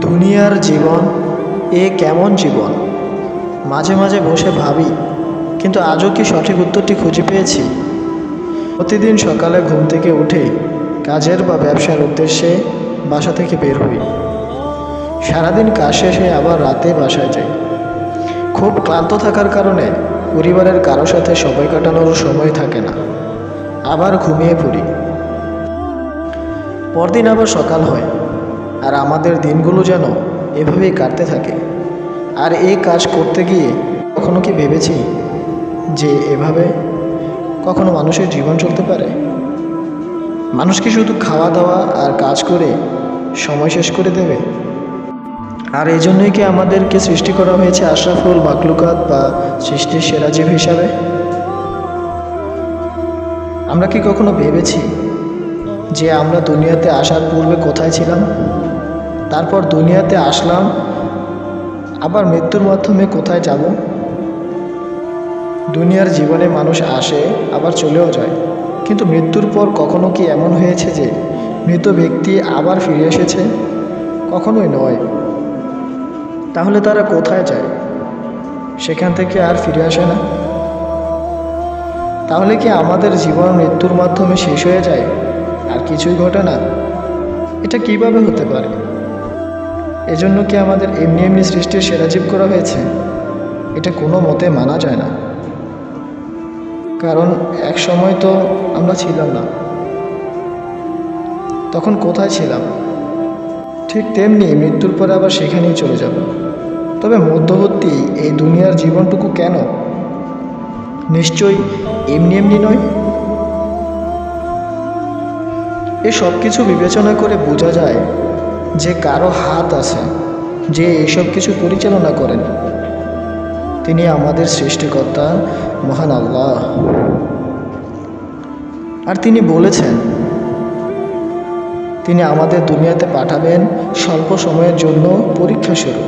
দুনিয়ার জীবন, এ কেমন জীবন? মাঝে মাঝে বসে ভাবি, কিন্তু আজও কি সঠিক উত্তরটি খুঁজে পেয়েছি? প্রতিদিন সকালে ঘুম থেকে উঠে কাজের বা ব্যবসার উদ্দেশ্যে বাসা থেকে বের হই। সারাদিন কাজ শেষে আবার রাতে বাসায় যাই। খুব ক্লান্ত থাকার কারণে পরিবারের কারও সাথে সময় কাটানোর সময় থাকে না। আবার ঘুমিয়ে পড়ি। পরদিন আবার সকাল হয়। আর আমাদের দিনগুলো যেন এভাবেই কাটতে থাকে। আর এই কাজ করতে গিয়ে কখনো কি ভেবেছি যে এভাবে কখনো মানুষের জীবন চলতে পারে? মানুষ কি শুধু খাওয়া দাওয়া আর কাজ করে সময় শেষ করে দেবে? আর এই জন্যই কি আমাদেরকে সৃষ্টি করা হয়েছে আশরাফুল, মাকলুকাত বা সৃষ্টির সেরা জীব হিসাবে? আমরা কি কখনো ভেবেছি যে আমরা দুনিয়াতে আসার পূর্বে কোথায় ছিলাম? তারপর দুনিয়াতে আসলাম। আবার মৃত্যুর মাধ্যমে কোথায় যাব? দুনিয়ার জীবনে মানুষ আসে, আবার চলেও যায়। কিন্তু মৃত্যুর পর কখনো কি এমন হয়েছে যে মৃত ব্যক্তি আবার ফিরে এসেছে? কখনোই নয়। তাহলে তারা কোথায় যায়? সেখান থেকে আর ফিরে আসে না? তাহলে কি আমাদের জীবন মৃত্যুর মাধ্যমে শেষ হয়ে যায়? আর কিছুই ঘটে না? এটা কীভাবে হতে পারে? এজন্য কি আমাদের এমনি এমনি সৃষ্টির সেরা জীব করা হয়েছে? এটা কোনো মতে মানা যায় না। কারণ এক সময় তো আমরা ছিলাম না। তখন কোথায় ছিলাম? ঠিক তেমনি মৃত্যুর পরে আবার সেখানেই চলে যাব। তবে মধ্যবর্তী এই দুনিয়ার জীবনটুকু কেন? নিশ্চয়ই এমনি এমনি নয়? এ সব কিছু বিবেচনা করে বোঝা যায় যে কারও হাত আছে, যে এসব কিছু পরিচালনা করেন, তিনি আমাদের সৃষ্টিকর্তা, মহান আল্লাহ। আর তিনি বলেছেন, তিনি আমাদের দুনিয়াতে পাঠাবেন স্বল্প সময়ের জন্য পরীক্ষা শুরু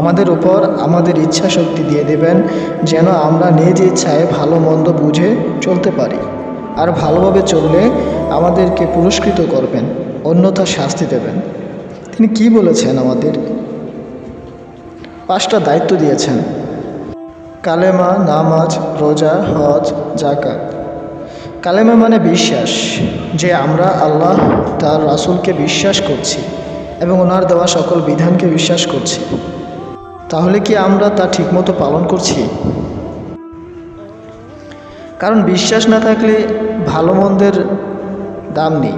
আমাদের উপর আমাদের ইচ্ছা শক্তি দিয়ে দেবেন, যেন আমরা নিজ ইচ্ছায় ভালো মন্দ বুঝে চলতে পারি, আর ভালোভাবে চললে আমাদেরকে পুরস্কৃত করবেন, অন্যথা শাস্তি দেবেন। তিনি কি বলেছেন আমাদের? পাঁচটা দায়িত্ব দিয়েছেন। কালেমা, নামাজ, রোজা, হজ জাকাত কালেমা মানে বিশ্বাস, যে আমরা আল্লাহ, তার রাসূলকে বিশ্বাস করছি এবং ওনার দেওয়া সকল বিধানকে বিশ্বাস করছি। তাহলে কি আমরা তা ঠিকমতো পালন করছি? কারণ বিশ্বাস না থাকলে ভালো মন্দের দাম নেই।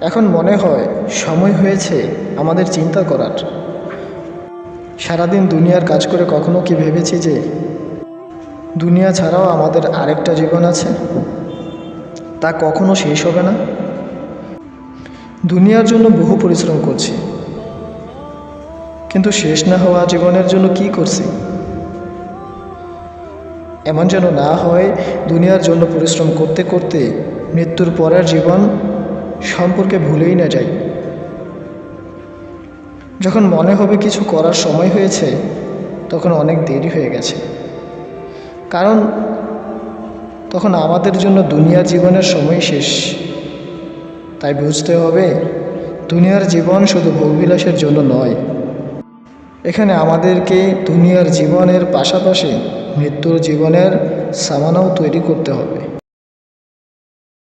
এখন মনে হয় সময় হয়েছে আমাদের চিন্তা করার। সারাদিন দুনিয়ার কাজ করে কখনো কি ভেবেছি যে দুনিয়া ছাড়াও আমাদের আরেকটা জীবন আছে? তা কখনো শেষ হবে না? দুনিয়ার জন্য বহু পরিশ্রম করছি। কিন্তু শেষ না হওয়া জীবনের জন্য কি করছি? এমন যেন না হয় দুনিয়ার জন্য পরিশ্রম করতে করতে মৃত্যুর পরের জীবন সম্পর্কে ভুলেই না যাই। যখন মনে হবে কিছু করার সময় হয়েছে, তখন অনেক দেরি হয়ে গেছে। কারণ, তখন আমাদের জন্য দুনিয়ার জীবনের সময় শেষ। তাই বুঝতে হবে, দুনিয়ার জীবন শুধু ভোগবিলাসের জন্য নয়। এখানে আমাদেরকে দুনিয়ার জীবনের পাশাপাশি মৃত্যুর জীবনের সামানাও তৈরি করতে হবে।